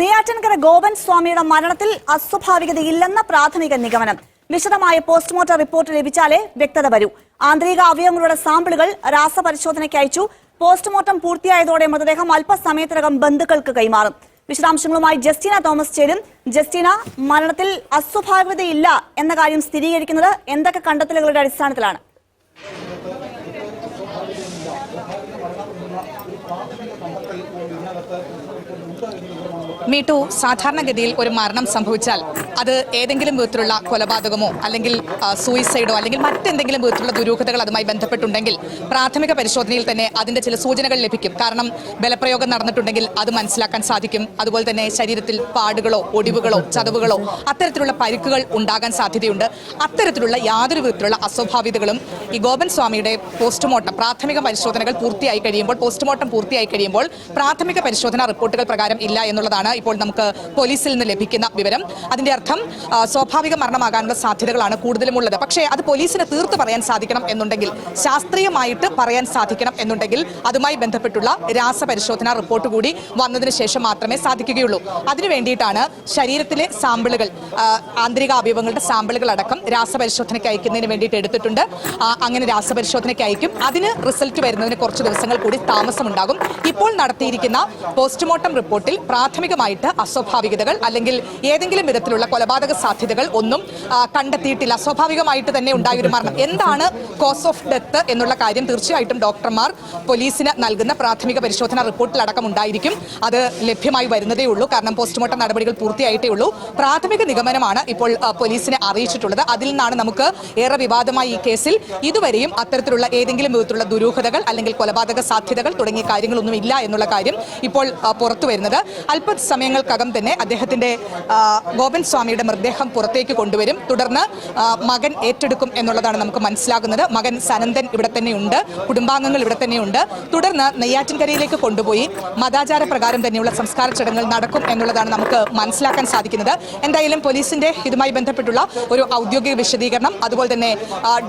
നെയ്യാറ്റിൻകര ഗോപൻ സ്വാമിയുടെ മരണത്തിൽ അസ്വാഭാവികതയില്ലെന്ന പ്രാഥമിക നിഗമനം. വിശദമായ പോസ്റ്റ്മോർട്ടം റിപ്പോർട്ട് ലഭിച്ചാലേ വ്യക്തത വരൂ. ആന്തരിക അവയവങ്ങളുടെ സാമ്പിളുകൾ രാസപരിശോധനയ്ക്ക് അയച്ചു. പോസ്റ്റ്മോർട്ടം പൂർത്തിയായതോടെ മൃതദേഹം അല്പസമയത്തിനകം ബന്ധുക്കൾക്ക് കൈമാറും. വിശദാംശങ്ങളുമായി ജസ്റ്റിന തോമസ് ചേരും. ജസ്റ്റിന മരണത്തിൽ അസ്വാഭാവികതയില്ല എന്ന കാര്യം സ്ഥിരീകരിക്കുന്നത് എന്തൊക്കെ കണ്ടെത്തലുകളുടെ അടിസ്ഥാനത്തിലാണ്? മീട്ടു സാധാരണഗതിയിൽ ഒരു മരണം സംഭവിച്ചാൽ അത് ഏതെങ്കിലും വിധത്തിലുള്ള കൊലപാതകമോ അല്ലെങ്കിൽ സൂയിസൈഡോ അല്ലെങ്കിൽ മറ്റെന്തെങ്കിലും വിധത്തിലുള്ള ദുരൂഹതകൾ അതുമായി ബന്ധപ്പെട്ടുണ്ടെങ്കിൽ പ്രാഥമിക പരിശോധനയിൽ തന്നെ അതിന്റെ ചില സൂചനകൾ ലഭിക്കും. കാരണം ബലപ്രയോഗം നടന്നിട്ടുണ്ടെങ്കിൽ അത് മനസ്സിലാക്കാൻ സാധിക്കും. അതുപോലെ തന്നെ ശരീരത്തിൽ പാടുകളോ ഒടിവുകളോ ചതവുകളോ അത്തരത്തിലുള്ള പരിക്കുകൾ ഉണ്ടാകാൻ സാധ്യതയുണ്ട്. അത്തരത്തിലുള്ള യാതൊരു വിധത്തിലുള്ള അസ്വാഭാവികതകളും ഈ ഗോപൻ സ്വാമിയുടെ പോസ്റ്റ്മോർട്ടം പ്രാഥമിക പരിശോധനകൾ പൂർത്തിയായി കഴിയുമ്പോൾ പോസ്റ്റ്മോർട്ടം പൂർത്തിയായി കഴിയുമ്പോൾ പ്രാഥമിക പരിശോധനാ റിപ്പോർട്ടുകൾ പ്രകാരം ഇല്ല എന്നുള്ളതാണ് ഇപ്പോൾ നമുക്ക് പോലീസിൽ നിന്ന് ലഭിക്കുന്ന വിവരം. അതിന്റെ അർത്ഥം സ്വാഭാവിക മരണമാകാനുള്ള സാധ്യതകളാണ് കൂടുതലും ഉള്ളത്. പക്ഷേ അത് പോലീസിന് തീർത്ത് പറയാൻ സാധിക്കണം എന്നുണ്ടെങ്കിൽ ശാസ്ത്രീയമായിട്ട് പറയാൻ സാധിക്കണം എന്നുണ്ടെങ്കിൽ അതുമായി ബന്ധപ്പെട്ടുള്ള രാസപരിശോധന റിപ്പോർട്ട് കൂടി വന്നതിന് ശേഷം മാത്രമേ സാധിക്കുകയുള്ളൂ. അതിനു വേണ്ടിയിട്ടാണ് ശരീരത്തിലെ സാമ്പിളുകൾ ആന്തരിക അവയവങ്ങളുടെ സാമ്പിളുകൾ അടക്കം രാസപരിശോധനയ്ക്ക് അയക്കുന്നതിന് വേണ്ടിയിട്ട് എടുത്തിട്ടുണ്ട്. അങ്ങനെ രാസപരിശോധനയ്ക്ക് അയക്കും. അതിന് റിസൾട്ട് വരുന്നതിന് കുറച്ച് ദിവസങ്ങൾ കൂടി താമസമുണ്ടാകും. ഇപ്പോൾ നടത്തിയിരിക്കുന്ന പോസ്റ്റ്മോർട്ടം റിപ്പോർട്ടിൽ പ്രാഥമികമായിട്ട് അസ്വാഭാവികതകൾ അല്ലെങ്കിൽ ഏതെങ്കിലും വിധത്തിലുള്ള കൊലപാതക സാധ്യതകൾ ഒന്നും കണ്ടെത്തിയിട്ടില്ല. സ്വാഭാവികമായിട്ട് തന്നെ ഉണ്ടായൊരു മരണം. എന്താണ് കോസ് ഓഫ് ഡെത്ത് എന്നുള്ള കാര്യം തീർച്ചയായിട്ടും ഡോക്ടർമാർ പോലീസിന് നൽകുന്ന പ്രാഥമിക പരിശോധന റിപ്പോർട്ടിലടക്കം ഉണ്ടായിരിക്കും. അത് ലഭ്യമായി വരുന്നതേ ഉള്ളൂ. കാരണം പോസ്റ്റ്മോർട്ടം നടപടികൾ പൂർത്തിയായിട്ടേ ഉള്ളൂ. പ്രാഥമിക നിഗമനമാണ് ഇപ്പോൾ പോലീസിനെ അറിയിച്ചിട്ടുള്ളത്. അതിൽ നിന്നാണ് നമുക്ക് ഏറെ വിവാദമായ ഈ കേസിൽ ഇതുവരെയും അത്തരത്തിലുള്ള ഏതെങ്കിലും വിധത്തിലുള്ള ദുരൂഹതകൾ അല്ലെങ്കിൽ കൊലപാതക സാധ്യതകൾ തുടങ്ങിയ കാര്യങ്ങളൊന്നും ഇല്ല എന്നുള്ള കാര്യം ഇപ്പോൾ പുറത്തു വരുന്നത്. അല്പസമയങ്ങൾക്കകം തന്നെ അദ്ദേഹത്തിന്റെ ഗോവിന്ദ് സ്വാമിയുടെ മൃതദേഹം പുറത്തേക്ക് കൊണ്ടുവരും. തുടർന്ന് മകൻ ഏറ്റെടുക്കും എന്നുള്ളതാണ് നമുക്ക് മനസ്സിലാകുന്നത്. മകൻ സനന്ദൻ ഇവിടെ തന്നെയുണ്ട്. കുടുംബാംഗങ്ങൾ ഇവിടെ തന്നെയുണ്ട്. തുടർന്ന് നെയ്യാറ്റിൻകരയിലേക്ക് കൊണ്ടുപോയി മതാചാര പ്രകാരം തന്നെയുള്ള സംസ്കാര ചടങ്ങുകൾ നടക്കും എന്നുള്ളതാണ് നമുക്ക് മനസ്സിലാക്കാൻ സാധിക്കുന്നത്. എന്തായാലും പോലീസിന്റെ ഇതുമായി ബന്ധപ്പെട്ടുള്ള ഒരു ഔദ്യോഗിക വിശദീകരണം അതുപോലെ തന്നെ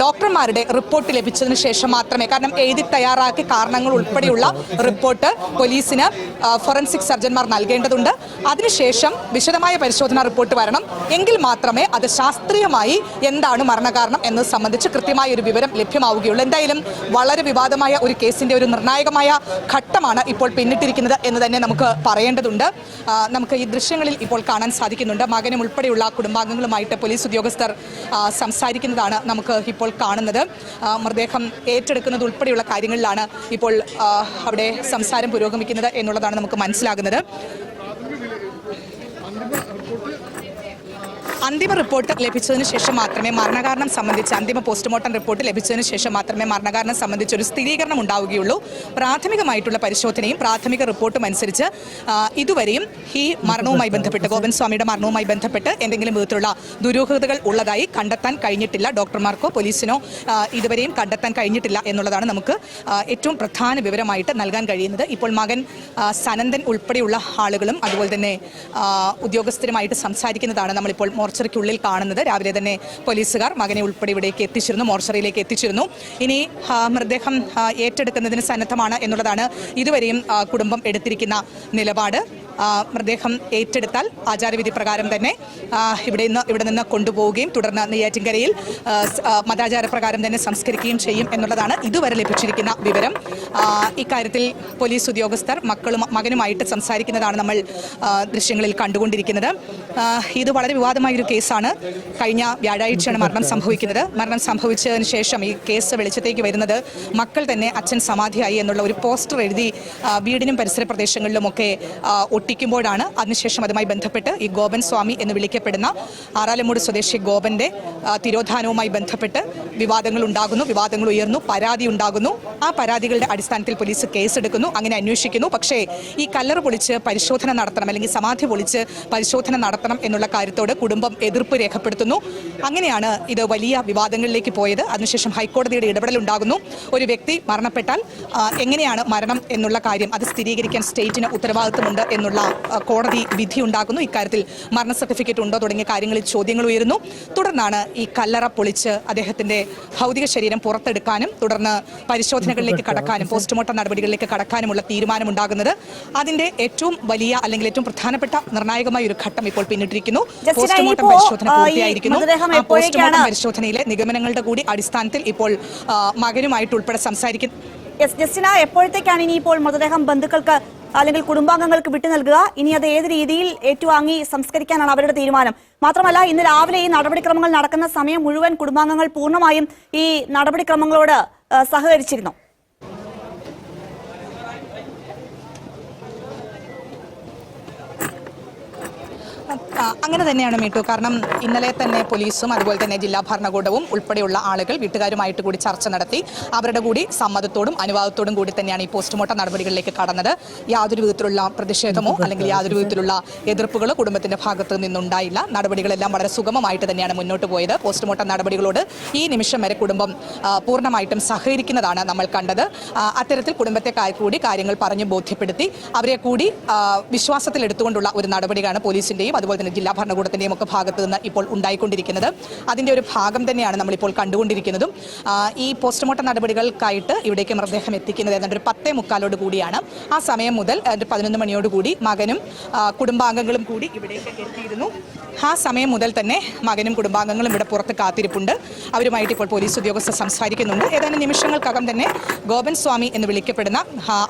ഡോക്ടർമാരുടെ റിപ്പോർട്ട് ലഭിച്ചതിന് ശേഷം മാത്രമേ കാരണം എഴുതി തയ്യാറാക്കി കാരണങ്ങൾ ഉൾപ്പെടെയുള്ള റിപ്പോർട്ട് പോലീസിന് ഫോറൻസിക് സർജന്മാർ നൽകേണ്ടതുണ്ട്. അതിനുശേഷം വിശദമായ പരിശോധനാ റിപ്പോർട്ട് വരണം. എങ്കിൽ മാത്രമേ അത് ശാസ്ത്രീയമായി എന്താണ് മരണകാരണം എന്ന് സംബന്ധിച്ച് കൃത്യമായ ഒരു വിവരം ലഭ്യമാവുകയുള്ളൂ. എന്തായാലും വളരെ വിവാദമായ ഒരു കേസിന്റെ ഒരു നിർണായകമായ ഘട്ടമാണ് ഇപ്പോൾ പിന്നിട്ടിരിക്കുന്നത് എന്ന് തന്നെ നമുക്ക് പറയേണ്ടതുണ്ട്. നമുക്ക് ഈ ദൃശ്യങ്ങളിൽ ഇപ്പോൾ കാണാൻ സാധിക്കുന്നുണ്ട്. മകനും ഉൾപ്പെടെയുള്ള കുടുംബാംഗങ്ങളുമായിട്ട് പോലീസ് ഉദ്യോഗസ്ഥർ സംസാരിക്കുന്നതാണ് നമുക്ക് ഇപ്പോൾ കാണുന്നത്. മൃതദേഹം ഏറ്റെടുക്കുന്നത് ഉൾപ്പെടെയുള്ള കാര്യങ്ങളിലാണ് ഇപ്പോൾ അവിടെ സംസാരം പുരോഗമിക്കുന്നത് എന്നുള്ളതാണ് നമുക്ക് മനസ്സിലാകുന്നത്. അന്തിമ റിപ്പോർട്ട് ലഭിച്ചതിന് ശേഷം മാത്രമേ മരണകാരണം സംബന്ധിച്ച് അന്തിമ പോസ്റ്റ്മോർട്ടം റിപ്പോർട്ട് ലഭിച്ചതിന് ശേഷം മാത്രമേ മരണകാരണം സംബന്ധിച്ച് ഒരു സ്ഥിരീകരണം ഉണ്ടാവുകയുള്ളൂ. പ്രാഥമികമായിട്ടുള്ള പരിശോധനയും പ്രാഥമിക റിപ്പോർട്ടും അനുസരിച്ച് ഇതുവരെയും ഈ മരണവുമായി ബന്ധപ്പെട്ട് ഗോപൻ സ്വാമിയുടെ മരണവുമായി ബന്ധപ്പെട്ട് എന്തെങ്കിലും വിധത്തിലുള്ള ദുരൂഹതകൾ ഉള്ളതായി കണ്ടെത്താൻ കഴിഞ്ഞിട്ടില്ല. ഡോക്ടർമാർക്കോ പോലീസിനോ ഇതുവരെയും കണ്ടെത്താൻ കഴിഞ്ഞിട്ടില്ല എന്നുള്ളതാണ് നമുക്ക് ഏറ്റവും പ്രധാന വിവരമായിട്ട് നൽകാൻ കഴിയുന്നത്. ഇപ്പോൾ മകൻ സനന്ദൻ ഉൾപ്പെടെയുള്ള ആളുകളും അതുപോലെ തന്നെ ഉദ്യോഗസ്ഥരുമായിട്ട് സംസാരിക്കുന്നതാണ് നമ്മളിപ്പോൾ മോർച്ചറിക്കുള്ളിൽ കാണുന്നത്. രാവിലെ തന്നെ പോലീസുകാർ മകനെ ഉൾപ്പെടെ ഇവിടേക്ക് എത്തിച്ചിരുന്നു മോർച്ചറിയിലേക്ക് എത്തിച്ചിരുന്നു. ഇനി മൃതദേഹം ഏറ്റെടുക്കുന്നതിന് സന്നദ്ധമാണ് എന്നുള്ളതാണ് ഇതുവരെയും കുടുംബം എടുത്തിരിക്കുന്ന നിലപാട്. മൃതദേഹം ഏറ്റെടുത്താൽ ആചാരവിധി പ്രകാരം തന്നെ ഇവിടെ നിന്ന് ഇവിടെ നിന്ന് കൊണ്ടുപോവുകയും തുടർന്ന് നെയ്യാറ്റിൻകരയിൽ മതാചാര പ്രകാരം തന്നെ സംസ്കരിക്കുകയും ചെയ്യും എന്നുള്ളതാണ് ഇതുവരെ ലഭിച്ചിരിക്കുന്ന വിവരം. ഇക്കാര്യത്തിൽ പോലീസ് ഉദ്യോഗസ്ഥർ മക്കളും മകനുമായിട്ട് സംസാരിക്കുന്നതാണ് നമ്മൾ ദൃശ്യങ്ങളിൽ കണ്ടുകൊണ്ടിരിക്കുന്നത്. ഇത് വളരെ വിവാദമായൊരു കേസാണ് കഴിഞ്ഞ വ്യാഴാഴ്ചയാണ് മരണം സംഭവിക്കുന്നത്. മരണം സംഭവിച്ചതിന് ശേഷം ഈ കേസ് വെളിച്ചത്തേക്ക് വരുന്നത് മക്കൾ തന്നെ അച്ഛൻ സമാധിയായി എന്നുള്ള ഒരു പോസ്റ്റർ എഴുതി വീടിനും പരിസര പ്രദേശങ്ങളിലുമൊക്കെ ഒട്ടിക്കുമ്പോഴാണ് അതിനുശേഷം അതുമായി ബന്ധപ്പെട്ട് ഈ ഗോപൻ സ്വാമി എന്ന് വിളിക്കപ്പെടുന്ന ആറാലമൂട് സ്വദേശി ഗോപന്റെ തിരോധാനവുമായി ബന്ധപ്പെട്ട് വിവാദങ്ങൾ ഉണ്ടാകുന്നു. വിവാദങ്ങൾ ഉയർന്നു. പരാതി ഉണ്ടാകുന്നു. ആ പരാതികളുടെ അടിസ്ഥാനത്തിൽ പോലീസ് കേസെടുക്കുന്നു. അങ്ങനെ അന്വേഷിക്കുന്നു. പക്ഷേ ഈ കല്ലറ പൊളിച്ച് പരിശോധന നടത്തണം അല്ലെങ്കിൽ സമാധി പൊളിച്ച് പരിശോധന നടത്തണം എന്നുള്ള കാര്യത്തോട് കുടുംബം കുടുംബം എതിർപ്പ് രേഖപ്പെടുത്തുന്നു. അങ്ങനെയാണ് ഇത് വലിയ വിവാദങ്ങളിലേക്ക് പോയത്. അതിനുശേഷം ഹൈക്കോടതിയുടെ ഇടപെടലുണ്ടാകുന്നു. ഒരു വ്യക്തി മരണപ്പെട്ടാൽ എങ്ങനെയാണ് മരണം എന്നുള്ള കാര്യം അത് സ്ഥിരീകരിക്കാൻ സ്റ്റേറ്റിന് ഉത്തരവാദിത്വമുണ്ട് എന്നുള്ള കോടതി വിധി ഉണ്ടാക്കുന്നു ഇക്കാര്യത്തിൽ മരണ സർട്ടിഫിക്കറ്റ് ഉണ്ടോ തുടങ്ങിയ കാര്യങ്ങളിൽ ചോദ്യങ്ങൾ ഉയരുന്നു. തുടർന്നാണ് ഈ കല്ലറ പൊളിച്ച് അദ്ദേഹത്തിന്റെ ഭൗതിക ശരീരം പുറത്തെടുക്കാനും തുടർന്ന് പരിശോധനകളിലേക്ക് കടക്കാനും പോസ്റ്റ്മോർട്ടം നടപടികളിലേക്ക് കടക്കാനുമുള്ള തീരുമാനമുണ്ടാകുന്നത്. അതിന്റെ ഏറ്റവും വലിയ അല്ലെങ്കിൽ ഏറ്റവും പ്രധാനപ്പെട്ട നിർണായകമായ ഒരു ഘട്ടം ഇപ്പോൾ പിന്നിട്ടിരിക്കുന്നു. പോസ്റ്റ്മോർട്ടം പരിശോധന പൂർത്തിയായിരിക്കുന്നു. പോസ്റ്റ്മോർട്ടം പരിശോധനയിലെ നിഗമനങ്ങളുടെ കൂടി അടിസ്ഥാനത്തിൽ ഇപ്പോൾ മകനുമായിട്ട് ഉൾപ്പെടെ സംസാരിക്കുന്നു യെസ് ജസ്റ്റിന എപ്പോഴത്തേക്കാണ് ഇനിയിപ്പോൾ മൃതദേഹം ബന്ധുക്കൾക്ക് അല്ലെങ്കിൽ കുടുംബാംഗങ്ങൾക്ക് വിട്ടു നൽകുക? ഇനി അത് ഏത് രീതിയിൽ ഏറ്റുവാങ്ങി സംസ്കരിക്കാനാണ് അവരുടെ തീരുമാനം? മാത്രമല്ല ഇന്ന് രാവിലെ ഈ നടപടിക്രമങ്ങൾ നടക്കുന്ന സമയം മുഴുവൻ കുടുംബാംഗങ്ങൾ പൂർണമായും ഈ നടപടിക്രമങ്ങളോട് സഹകരിച്ചിരുന്നു ആ, അങ്ങനെ തന്നെയാണ് മീട്ടു കാരണം ഇന്നലെ തന്നെ പോലീസും അതുപോലെ തന്നെ ജില്ലാ ഭരണകൂടവും ഉൾപ്പെടെയുള്ള ആളുകൾ വീട്ടുകാരുമായിട്ട് കൂടി ചർച്ച നടത്തി. അവരുടെ കൂടി സമ്മതത്തോടും അനുവാദത്തോടും കൂടി തന്നെയാണ് ഈ പോസ്റ്റ്മോർട്ടം നടപടികളിലേക്ക് കടന്നത്. യാതൊരു വിധത്തിലുള്ള പ്രതിഷേധമോ അല്ലെങ്കിൽ യാതൊരു വിധത്തിലുള്ള എതിർപ്പുകളോ കുടുംബത്തിന്റെ ഭാഗത്ത് നിന്നുണ്ടായില്ല. നടപടികളെല്ലാം വളരെ സുഗമമായിട്ട് തന്നെയാണ് മുന്നോട്ട് പോയത്. പോസ്റ്റ്മോർട്ടം നടപടികളോട് ഈ നിമിഷം വരെ കുടുംബം പൂർണമായിട്ടും സഹകരിക്കുന്നതാണ് നമ്മൾ കണ്ടത്. അത്തരത്തിൽ കുടുംബത്തെ കൂടി കാര്യങ്ങൾ പറഞ്ഞു ബോധ്യപ്പെടുത്തി അവരെ കൂടി വിശ്വാസത്തിലെടുത്തുകൊണ്ടുള്ള ഒരു നടപടിയാണ് പോലീസിന്റെയും അതുപോലെ തന്നെ ജില്ലാ ഭരണകൂടത്തിന്റെയും ഒക്കെ ഭാഗത്ത് നിന്ന് ഇപ്പോൾ ഉണ്ടായിക്കൊണ്ടിരിക്കുന്നത്. അതിന്റെ ഒരു ഭാഗം തന്നെയാണ് നമ്മളിപ്പോൾ കണ്ടുകൊണ്ടിരിക്കുന്നതും. ഈ പോസ്റ്റ്മോർട്ടം നടപടികൾക്കായിട്ട് ഇവിടേക്ക് മൃതദേഹം എത്തിക്കുന്നത് ഏതാണ്ട് ഒരു പത്തേ മുക്കാലോട് കൂടിയാണ്. ആ സമയം മുതൽ പതിനൊന്ന് മണിയോടുകൂടി മകനും കുടുംബാംഗങ്ങളും കൂടി ഇവിടേക്ക് എത്തിയിരുന്നു. ആ സമയം മുതൽ തന്നെ മകനും കുടുംബാംഗങ്ങളും ഇവിടെ പുറത്ത് കാത്തിരിപ്പുണ്ട്. അവരുമായിട്ട് ഇപ്പോൾ പോലീസ് ഉദ്യോഗസ്ഥർ സംസാരിക്കുന്നുണ്ട്. ഏതാനും നിമിഷങ്ങൾക്കകം തന്നെ ഗോപൻ സ്വാമി എന്ന് വിളിക്കപ്പെടുന്ന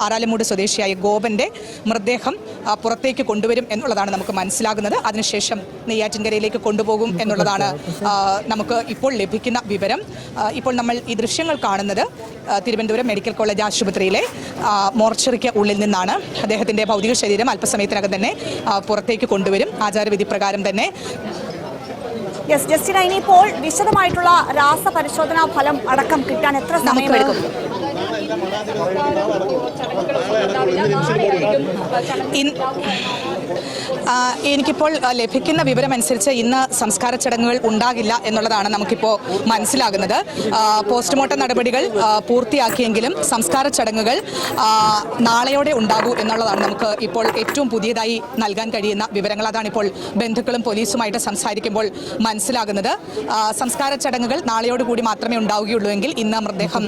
ആറാലമൂട് സ്വദേശിയായ ഗോപന്റെ മൃതദേഹം പുറത്തേക്ക് കൊണ്ടുവരും എന്നുള്ളതാണ് നമുക്ക് മനസ്സിലാകുന്നത്. അതിനുശേഷം നെയ്യാറ്റിൻകരയിലേക്ക് കൊണ്ടുപോകും എന്നുള്ളതാണ് നമുക്ക് ഇപ്പോൾ ലഭിക്കുന്ന വിവരം. ഇപ്പോൾ നമ്മൾ ഈ ദൃശ്യങ്ങൾ കാണുന്നത് തിരുവനന്തപുരം മെഡിക്കൽ കോളേജ് ആശുപത്രിയിലെ മോർച്ചറിക്ക് ഉള്ളിൽ നിന്നാണ് അദ്ദേഹത്തിന്റെ ഭൗതിക ശരീരം അല്പസമയത്തിനകം തന്നെ പുറത്തേക്ക് കൊണ്ടുവരും. ആചാരവിധി പ്രകാരം തന്നെ. യെസ് ജസ്റ്റിന ഇനിയിപ്പോൾ വിശദമായിട്ടുള്ള രാസപരിശോധനാ ഫലം അടക്കം കിട്ടാൻ എത്ര സമയമെടുക്കും? എനിക്കിപ്പോൾ ലഭിക്കുന്ന വിവരമനുസരിച്ച് ഇന്ന് സംസ്കാര ചടങ്ങുകൾ ഉണ്ടാകില്ല എന്നുള്ളതാണ് നമുക്കിപ്പോൾ മനസ്സിലാകുന്നത്. പോസ്റ്റ്മോർട്ടം നടപടികൾ പൂർത്തിയാക്കിയെങ്കിലും സംസ്കാര ചടങ്ങുകൾ നാളെയോടെ ഉണ്ടാകൂ എന്നുള്ളതാണ് നമുക്ക് ഇപ്പോൾ ഏറ്റവും പുതിയതായി നൽകാൻ കഴിയുന്ന വിവരങ്ങൾ. അതാണ് ഇപ്പോൾ ബന്ധുക്കളും പോലീസുമായിട്ട് സംസാരിക്കുമ്പോൾ മനസ്സിലാകുന്നത്. സംസ്കാര ചടങ്ങുകൾ നാളെയോടുകൂടി മാത്രമേ ഉണ്ടാവുകയുള്ളൂ എങ്കിൽ ഇന്ന് മൃതദേഹം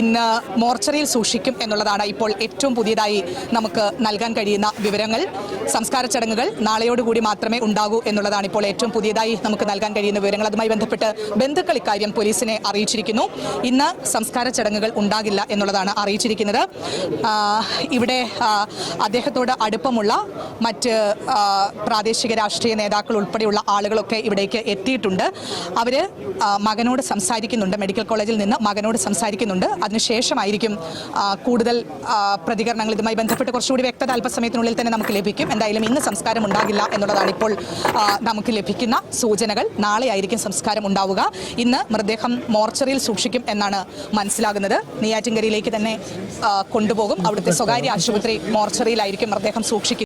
ഇന്ന് മോർച്ചറിയിൽ സൂക്ഷിക്കും എന്നുള്ളതാണ് ഇപ്പോൾ ഏറ്റവും പുതിയതായി നമുക്ക് നൽകാൻ കഴിയുന്ന വിവരങ്ങൾ. സംസ്കാര ചടങ്ങുകൾ നാളെയോടുകൂടി മാത്രമേ ഉണ്ടാകൂ എന്നുള്ളതാണ് ഇപ്പോൾ ഏറ്റവും പുതിയതായി നമുക്ക് നൽകാൻ കഴിയുന്ന വിവരങ്ങൾ. അതുമായി ബന്ധപ്പെട്ട് ബന്ധുക്കൾ ഇക്കാര്യം പോലീസിനെ അറിയിച്ചിരിക്കുന്നു. ഇന്ന് സംസ്കാര ചടങ്ങുകൾ ഉണ്ടാകില്ല എന്നുള്ളതാണ് അറിയിച്ചിരിക്കുന്നത്. ഇവിടെ അദ്ദേഹത്തോട് അടുപ്പമുള്ള മറ്റ് പ്രാദേശിക രാഷ്ട്രീയ നേതാക്കൾ ഉൾപ്പെടെയുള്ള ആളുകളൊക്കെ ഇവിടേക്ക് എത്തിയിട്ടുണ്ട്. അവർ മകനോട് സംസാരിക്കുന്നുണ്ട്. മെഡിക്കൽ കോളേജിൽ നിന്ന് മകനോട് സംസാരിക്കുന്നുണ്ട്. അതിനുശേഷമായിരിക്കും കൂടുതൽ പ്രതികരണങ്ങൾ ഇതുമായി ബന്ധപ്പെട്ട് കുറച്ചുകൂടി വ്യക്തത അല്പസമയത്തിനുള്ളിൽ തന്നെ നമുക്ക് ലഭിക്കും. എന്തായാലും ഇന്ന് സംസ്കാരം ഉണ്ടാകില്ല എന്നുള്ളതാണ് ഇപ്പോൾ നമുക്ക് ലഭിക്കുന്ന സൂചനകൾ. നാളെ ആയിരിക്കും സംസ്കാരം ഉണ്ടാവുക. ഇന്ന് മൃതദേഹം മോർച്ചറിയിൽ സൂക്ഷിക്കും എന്നാണ് മനസ്സിലാകുന്നത്. നെയ്യാറ്റിൻകരയിലേക്ക് തന്നെ കൊണ്ടുപോകും. അവിടുത്തെ സ്വകാര്യ ആശുപത്രി മോർച്ചറിയിലായിരിക്കും മൃതദേഹം സൂക്ഷിക്കുക